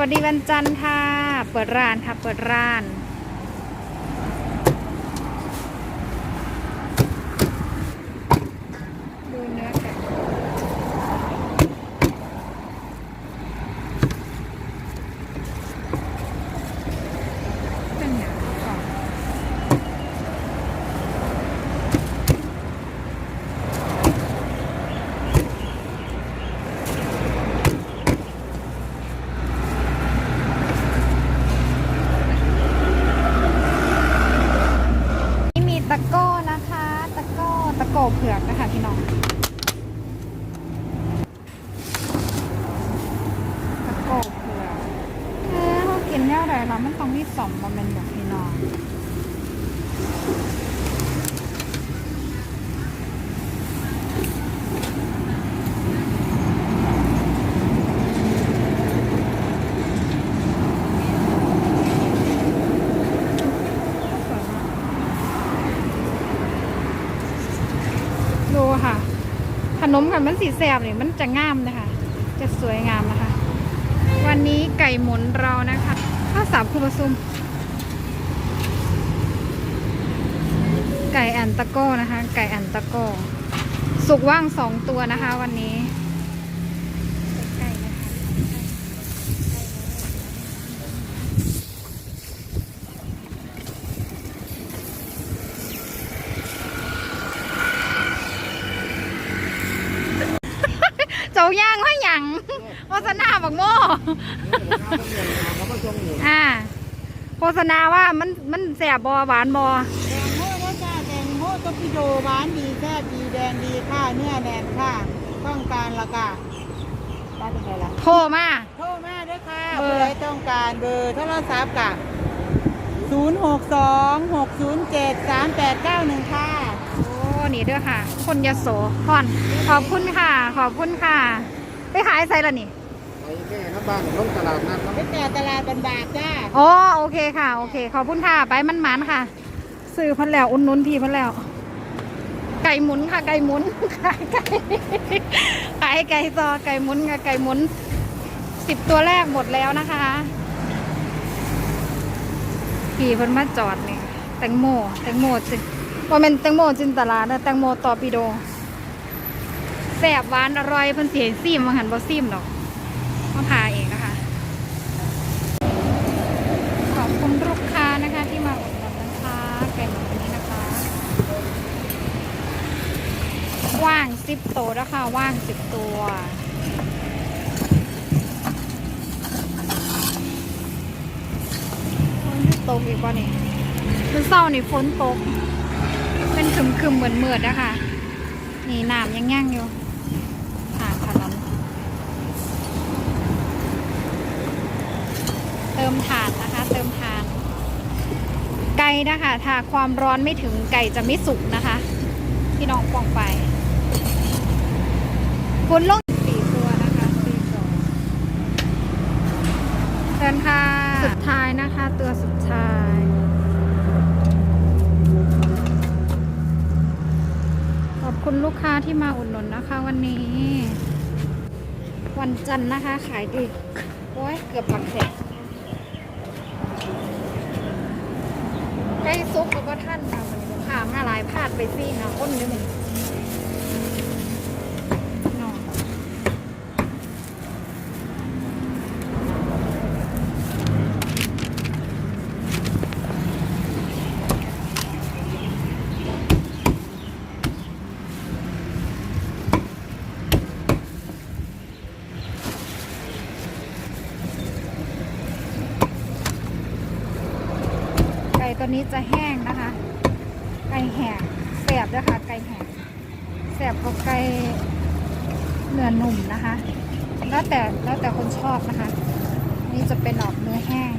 วัสดีวันจันทร์ค่ะ เปิดร้านค่ะ เปิดร้าน ดูเนื้อไก่ตั้งหนาก่อนนี่มีตะโก้นะคะ ตะโก้ตะโก้ เผือกนะคะพี่น้องตะโกเผือกเออเขากินแนวใดเรามันต้องมีสมมาเป็นแบบพี่น้อง ดูค่ะ ขนมค่ะมันสีแสบเนี่ยมันจะงามนะคะ จะสวยงามนะคะ วันนี้ไก่หมุนเรานะคะข้าวสามคูบซุม ไก่แอนตะโก้นะคะ ไก่แอนตะโก้ สุกว่างสองตัวนะคะ วันนี้ใกล้ๆนะคะเจ้า ย่างว่าหยังโฆษณาบักโม่อ่าโฆษณาว่ามันมันแสบบอหวานบอแตงโมนะจ้าแตงโมตปิโดหวานดีแซ่บดีแดงดีค่ะเนื้อแน่นค่ะต้องการละค่ะได้เป็นไงล่ะโทรมาโทรมาด้วยค่ะเบอร์ผู้ใดต้องการเบอร์โทรศัพท์ค่ะ0 6 2 6 0 7 3 8 9 1 ค่ะ โอ้ นี่เด้อค่ะ คนยโสพอนขอบคุณค่ะ ขอบคุณค่ะ ไปขายใส่ละนี่ไปแค่น้ำบ้านลงตลาดนัดไปแต่ตลาดบันบากจ้าอ๋อโอเคค่ะ โอเค ขอบคุณค่ะ ไปมันหมันค่ะ ซื้อเพันแล้วอุ่นนุนพี่เพันแล้ว ไก่หมุนค่ะ ไก่หมุนขายไก่ขายไก่ซอไก่หมุนกับไก่หมุนสิบตัวแรกหมดแล้วนะคะพี่เพิ่นมาจอดนี่แตงโมแตงโมจิว่าเป็นแตงโมจินตลานะแตงโมตอร์ปิโด แซ่บหวานอร่อยเพิ่นเสียซิมมาหันบ่ซิมดอกมาพาเองนะคะ ขอบคุณลูกค้านะคะที่มาอุดหนุนนะคะไก่หมูนี้นะคะว่างสิบตัวแล้วค่ะว่างสิบตัวฝนตกอีกป่ะนี่คือเศร้านี่ฝนตก เป็นคึมคึมๆเหมือนเมือดนะคะ นี่น้ำยังย่างอยู่ทางถนนเติมถ่านนะคะ เติมถ่าน ไก่นะคะถ้าความร้อนไม่ถึงไก่จะไม่สุกนะคะ พี่น้องปองไปฝนลงสี่ตัวนะคะสี่ตัวเชิญค่ะสุดท้ายนะคะ ตัวสุดท้ายขอบคุณลูกค้าที่มาอุดหนุนนะคะ วันนี้ วันจันทร์นะคะ ขายดีโอ้ยเกือบปักเสร็ จใกล้ซุปแล้วก็ท่านค่ะวันนี้ลูกค้ามาหลายพาดไปซี่นะอ้นนึง ตัวนี้จะแห้งนะคะ ไก่แห้งแสบด้วยค่ะ ไก่แห้งแสบกว่าไก่เนื้อหนุ่มนะคะ แล้วแต่แล้วแต่คนชอบนะคะ นี่จะเป็นออกเนื้อแห้ง